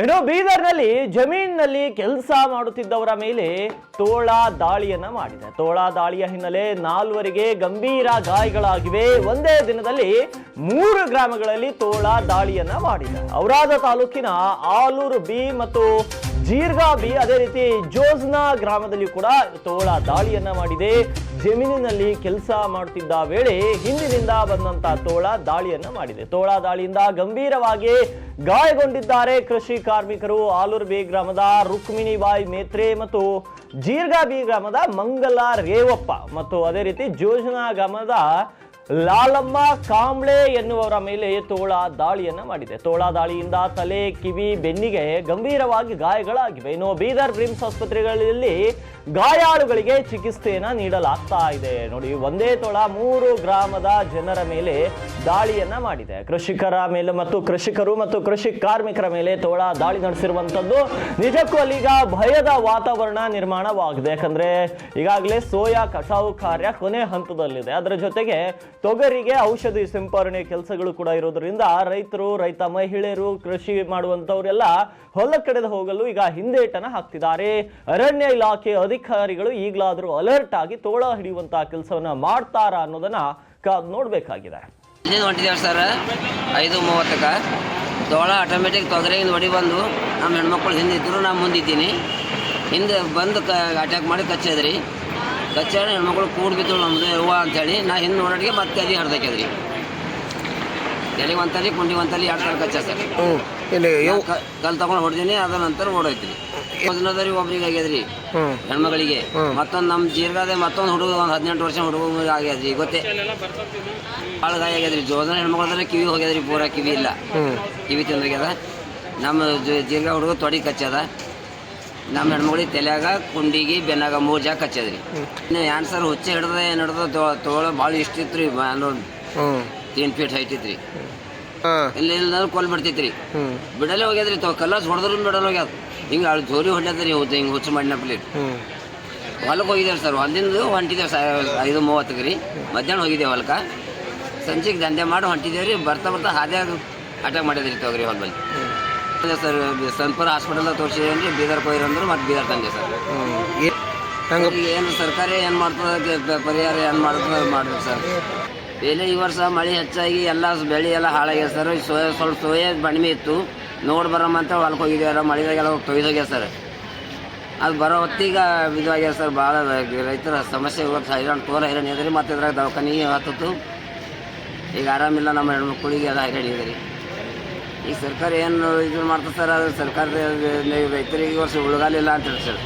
ಇನ್ನು ಬೀದರ್ನಲ್ಲಿ ಜಮೀನಿನಲ್ಲಿ ಕೆಲಸ ಮಾಡುತ್ತಿದ್ದವರ ಮೇಲೆ ತೋಳ ದಾಳಿಯನ್ನ ಮಾಡಿದೆ. ತೋಳ ದಾಳಿಯ ಹಿನ್ನೆಲೆ ನಾಲ್ವರಿಗೆ ಗಂಭೀರ ಗಾಯಗಳಾಗಿವೆ. ಒಂದೇ ದಿನದಲ್ಲಿ ಮೂರು ಗ್ರಾಮಗಳಲ್ಲಿ ತೋಳ ದಾಳಿಯನ್ನ ಮಾಡಿದೆ. ಔರಾದ ತಾಲೂಕಿನ ಆಲೂರು ಬಿ ಮತ್ತು ಜೀರ್ಗಾ ಬಿ ಅದೇ ರೀತಿ ಜೋಜ್ನಾ ಗ್ರಾಮದಲ್ಲಿ ಕೂಡ ತೋಳ ದಾಳಿಯನ್ನ ಮಾಡಿದೆ. ಜಮೀನಿನಲ್ಲಿ ಕೆಲಸ ಮಾಡುತ್ತಿದ್ದ ವೇಳೆ ಹಿಂದಿನಿಂದ ಬಂದಂತ ತೋಳ ದಾಳಿಯನ್ನ ಮಾಡಿದೆ. ತೋಳ ದಾಳಿಯಿಂದ ಗಂಭೀರವಾಗಿ ಗಾಯಗೊಂಡಿದ್ದಾರೆ ಕೃಷಿ ಕಾರ್ಮಿಕರು ಆಲೂರ್ ಬಿ ಗ್ರಾಮದ ರುಕ್ಮಿಣಿಬಾಯಿ ಮೇತ್ರೆ ಮತ್ತು ಜೀರ್ಗಾ ಬಿ ಗ್ರಾಮದ ಮಂಗಲ ರೇವಪ್ಪ ಮತ್ತು ಅದೇ ರೀತಿ ಜೋಜ್ನಾ ಗ್ರಾಮದ ಲಾಲಮ್ಮ ಕಾಂಬ್ಳೆ ಎನ್ನುವವರ ಮೇಲೆ ತೋಳ ದಾಳಿಯನ್ನ ಮಾಡಿದೆ. ತೋಳ ದಾಳಿಯಿಂದ ತಲೆ, ಕಿವಿ, ಬೆನ್ನಿಗೆ ಗಂಭೀರವಾಗಿ ಗಾಯಗಳಾಗಿವೆ. ಇನ್ನು ಬೀದರ್ ಬ್ರಿಮ್ಸ್ ಆಸ್ಪತ್ರೆಗಳಲ್ಲಿ ಗಾಯಾಳುಗಳಿಗೆ ಚಿಕಿತ್ಸೆಯನ್ನ ನೀಡಲಾಗ್ತಾ ಇದೆ. ನೋಡಿ, ಒಂದೇ ತೋಳ ಮೂರು ಗ್ರಾಮದ ಜನರ ಮೇಲೆ ದಾಳಿಯನ್ನ ಮಾಡಿದೆ. ಕೃಷಿಕರ ಮೇಲೆ ಮತ್ತು ಕೃಷಿಕರು ಮತ್ತು ಕೃಷಿ ಕಾರ್ಮಿಕರ ಮೇಲೆ ತೋಳ ದಾಳಿ ನಡೆಸಿರುವಂತದ್ದು ನಿಜಕ್ಕೂ ಅಲ್ಲಿಗ ಭಯದ ವಾತಾವರಣ ನಿರ್ಮಾಣವಾಗಿದೆ. ಯಾಕಂದ್ರೆ ಈಗಾಗಲೇ ಸೋಯಾ ಕಟಾವು ಕಾರ್ಯ ಕೊನೆ ಹಂತದಲ್ಲಿದೆ. ಅದರ ಜೊತೆಗೆ ತೊಗರಿಗೆ ಔಷಧಿ ಸಿಂಪರಣೆ ಕೆಲಸಗಳು ಕೂಡ ಇರೋದ್ರಿಂದ ರೈತರು, ರೈತ ಮಹಿಳೆಯರು, ಕೃಷಿ ಮಾಡುವಂಥವರೆಲ್ಲ ಹೊಲ ಕಡೆದು ಹೋಗಲು ಈಗ ಹಿಂದೇಟನ ಹಾಕ್ತಿದ್ದಾರೆ. ಅರಣ್ಯ ಇಲಾಖೆ ಅಧಿಕಾರಿಗಳು ಈಗಲಾದರೂ ಅಲರ್ಟ್ ಆಗಿ ತೋಳ ಹಿಡಿಯುವಂತಹ ಕೆಲಸವನ್ನ ಮಾಡ್ತಾರಾ ಅನ್ನೋದನ್ನ ಕಾದ್ ನೋಡಬೇಕಾಗಿದೆ. ಸರ್. ಐದು ಮೂವತ್ತಕ್ಕೆ. ತೋಳ ಆಟೋಮೆಟಿಕ್ ತೊಗರಿಯಿಂದ ಹೊಡಿ ಬಂದು ನಮ್ಮ ಹೆಣ್ಮಕ್ಳು ಹಿಂದಿದ್ರು ನಾನು ಮುಂದಿದ್ದೀನಿ. ಹಿಂದೆ ಬಂದು ಕ ಅಟ್ಯಾಕ್ ಮಾಡಿ ಕಚ್ಚಿದ್ರಿ. ಕಚ್ಚಾಡಿ ಹೆಣ್ಮಕ್ಳು ಕೂಡ್ ಬಿದ್ದು ನಮ್ಮದು ಹೂವು ಅಂತೇಳಿ ನಾ ಹಿಂದೆ ನೋಡೋಟಿಗೆ ಮತ್ತೆ ತಲೆ ಹರಿದಾಕ್ಯದ್ರಿ ತಲೆಗೆ ಒಂದಲ್ಲಿ ಕುಂಡಿ ಒಂದಲ್ಲಿ ಎರಡು ಸಾವಿರ ಕಚ್ಚ ಸರ್. ಹ್ಞೂ ಇಲ್ಲಿ ಕಲ್ ತಗೊಂಡು ಹೊಡ್ದೀನಿ ಅದ ನಂತರ ಓಡೋಯ್ತೀನಿ. ಮೊದಲದರಿ ಒಬ್ರಿಗೆ ಆಗ್ಯದ್ರಿ ಹೆಣ್ಮಗಳಿಗೆ. ಮತ್ತೊಂದು ನಮ್ಮ ಜೀರ್ಗಾದೆ ಮತ್ತೊಂದು ಹುಡುಗ ಒಂದು ಹದಿನೆಂಟು ವರ್ಷ ಹುಡುಗ ಆಗ್ಯದ್ರಿ ಗೊತ್ತೇ? ಭಾಳ ಗಾಯ ಆಗ್ಯದ್ರಿ ಜೋದನ ಹೆಣ್ಮಕ್ಳದ್ರೆ ಕಿವಿ ಹೋಗ್ಯದ್ರಿ ಪೂರ ಕಿವಿ ಇಲ್ಲ. ಕಿವಿ ತಿಂದೋಗ್ಯದ ನಮ್ಮ ಜೀರ್ಗ ಹುಡುಗ ತೊಡಿ ಕಚ್ಚದ. ನಮ್ಮ ಹೆಣ್ಮಗಳಿಗೆ ತಲೆಯಾಗ ಕುಂಡಿಗೆ ಬೆನ್ನಾಗ ಮೂರು ಜಾಗ ಹಚ್ಚದ್ರಿ ಇನ್ನು ಏನ್ ಸರ್ ಹುಚ್ಚ ಹಿಡ್ದ ಏನು ಹಿಡ್ದ ತೋಳ ಭಾಳ ಇಷ್ಟ ಇತ್ರಿ ತೀನ್ ಫೀಟ್ ಹೈಟ್ ಇತ್ರಿ. ಇಲ್ಲಿ ಇಲ್ಲ ಕೊಲ್ ಬಿಡ್ತೈತ್ರಿ. ಬಿಡಲೇ ಹೋಗ್ಯದ್ರಿ ತೋ ಕಲ್ಲಸ್ ಹೊಡೆದ್ರು ಬಿಡಲ್ಲ ಹೋಗ್ಯದ. ಹಿಂಗೆ ಅಳು ಜೋರಿ ಹೊಡ್ಯದ್ರಿ ಹುಚ್ಚ ಹಿಂಗೆ ಹುಚ್ಚು ಪ್ಲೇಟ್. ಹೊಲಕ್ಕೆ ಹೋಗಿದ್ದೇವೆ ಸರ್ ಹೊಲದಿಂದ ಹೊಂಟಿದ್ದೇವೆ ಸ ಐದು ಮೂವತ್ತಕ್ಕೆ ರೀ. ಮಧ್ಯಾಹ್ನ ಹೋಗಿದ್ದೇವೆ ಹೊಲಕ್ಕೆ ಸಂಜೆಗೆ ದಂಧೆ ಮಾಡಿ ಹೊಂಟಿದ್ದೇವೆ ರೀ ಬರ್ತಾ ಬರ್ತಾ ಹಾದ್ಯಾಗ ಅಟ್ಯಾಕ್ ಮಾಡಿದ್ರಿ ತೊಗರಿ ಹೊಲದಲ್ಲಿ ಅದೇ ಸರ್. ಸನ್ಪುರ ಹಾಸ್ಪಿಟಲ್ದಾಗ ತೋರಿಸಿದೇನು ರೀ ಬೀದರ್ ಕೊಯ್ರು ಅಂದ್ರೆ ಮತ್ತೆ ಬೀದರ್ ತಂದೆ ಸರ್. ಹಂಗೆ ಏನು ಸರ್ಕಾರ ಏನು ಮಾಡ್ತದೆ ಪರಿಹಾರ ಏನು ಮಾಡ್ತದೆ ಮಾಡ್ಬೇಕು ಸರ್. ಬೇಲೆ ಈ ವರ್ಷ ಮಳೆ ಹೆಚ್ಚಾಗಿ ಎಲ್ಲ ಬೆಳೆ ಎಲ್ಲ ಹಾಳಾಗ್ಯದ ಸರ್. ಸೋಯ ಸ್ವಲ್ಪ ಸೋಯಾ ಬಣ್ಮೆ ಇತ್ತು. ನೋಡಿ ಅಂತ ಹೊಲಕ್ಕೆ ಹೋಗಿದ್ದೆಲ್ಲ ಮಳೆದಾಗೆಲ್ಲ ತೊಯ್ದೋಗ್ಯ ಸರ್. ಅದು ಬರೋ ಹೊತ್ತಿಗೆ ಇದಾಗ್ಯದ ಸರ್ ಭಾಳ ರೈತರ ಸಮಸ್ಯೆ ಇವತ್ತು ಹೈರಾಣ ತೋರ ಹೈರಾಣ ಇದ್ರಿ ಮತ್ತೆ ಇದ್ರಾಗ ದವಾಖಾನಿಗೆ ಹತ್ತಿತ್ತು. ಈಗ ಆರಾಮಿಲ್ಲ ನಮ್ಮ ಹೆಣ್ಮಕ್ಳಿಗೆ ಎಲ್ಲ ಹೈರಾಣ ಇದ್ರಿ. ಈಗ ಸರ್ಕಾರ ಏನು ಇದು ಮಾಡ್ತದೆ ಸರ್? ಅದು ಸರ್ಕಾರದ ರೈತರಿಗೆ ಈ ವರ್ಷ ಉಳಗಾಲಿಲ್ಲ ಅಂತ ಹೇಳಿ ಸರ್.